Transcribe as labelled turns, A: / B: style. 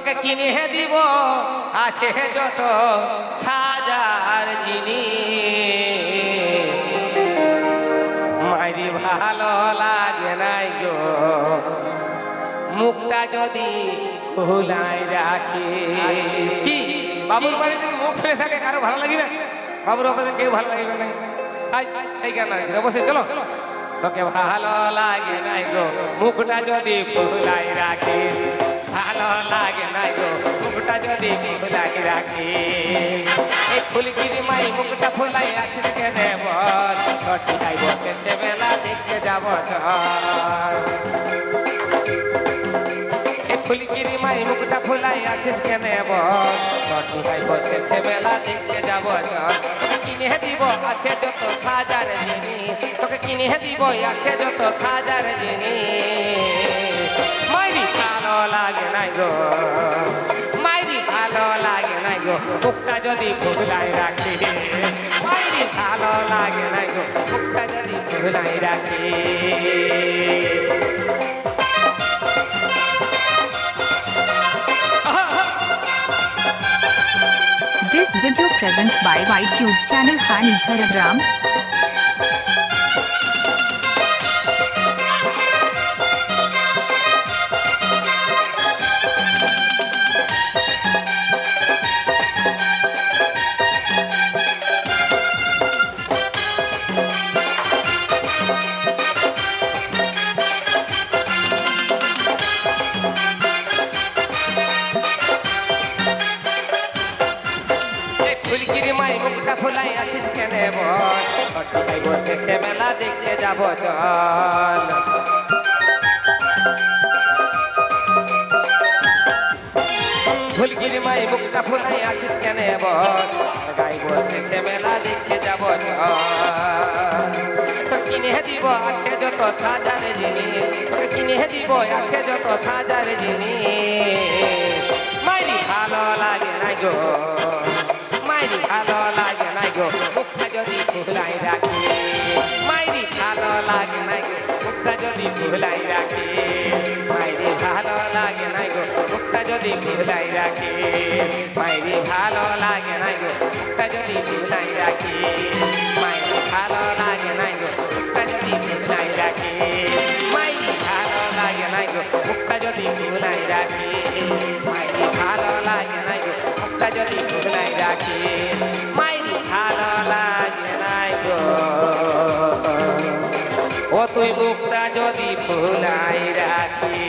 A: তোকে কিনে দিব। আছে যত সাজার জিনিস। মাইরি ভালো লাগে নাই গো। মুখটা যদি ভুলাই রাখিস। কি? বাবুর বাড়ি যদি মুখ ফেলে থাকে, কারও ভালো লাগবে? বাবুর ওখানে কেউ ভালো লাগবে না অবশ্যই চলো। তোকে ভালো লাগে নাই গো। মুখটা যদি ফুলাই রাখিস ভালো লাগে নাই গো, মুখটা যদি ফুলাই রাখিস এই ফুলগিরি মাই মুখটা ফুলাই আছিস কেনে বল ছটিয়াই বসেছে বেলা দেখতে যাব চল এ ফুলগিরি মাই মুখটা ফুলাই আছিস কেনে বল ছটিয়াই বসেছে বেলা দেখতে যাব কিনে দিব আছে যত সাজার জিনিস, তোকে কিনে দিব আছে যত সাজার জিনিস। ভালো লাগে নাই গো। মাইরি ভালো লাগে নাই গো। মুখটা যদি ফুলাই রাখি, মাইরি ভালো লাগে নাই গো। মুখটা যদি ফুলাই রাখি।
B: This video present by YouTube channel Hani Charagram.
A: মুখটা ফুলাই আছিস কেনে বল। বসেছে মেলা দেখতে যাব, চল। ফুলকিরি মাই মুখটা ফুলাই আছিস কেনে বল। গাই বসেছে মেলা দেখতে যাব কিনে দিব আছে, যত সাজার জিনিস। কিনে দিব আছে, যত সাজার জিনিস। মাইরি ভালো লাগে, নাই গো। মাইরি ভালো লাগে নাই গো মুখটা যদি ফুলাই রাখি মাইরি ভালো লাগে নাই গো মুখটা যদি ফুলাই রাখি মাইরি ভালো লাগে নাই গো মুখটা যদি ফুলাই রাখি মাইরি ভালো লাগে নাই গো মুখটা যদি ফুলাই রাখি মাইরি ভালো লাগে যদি ফুলাই রাখি। মাইরি ভালো লাগে নাই গো। ও তুই মুখটা যদি ফুলাই রাখি।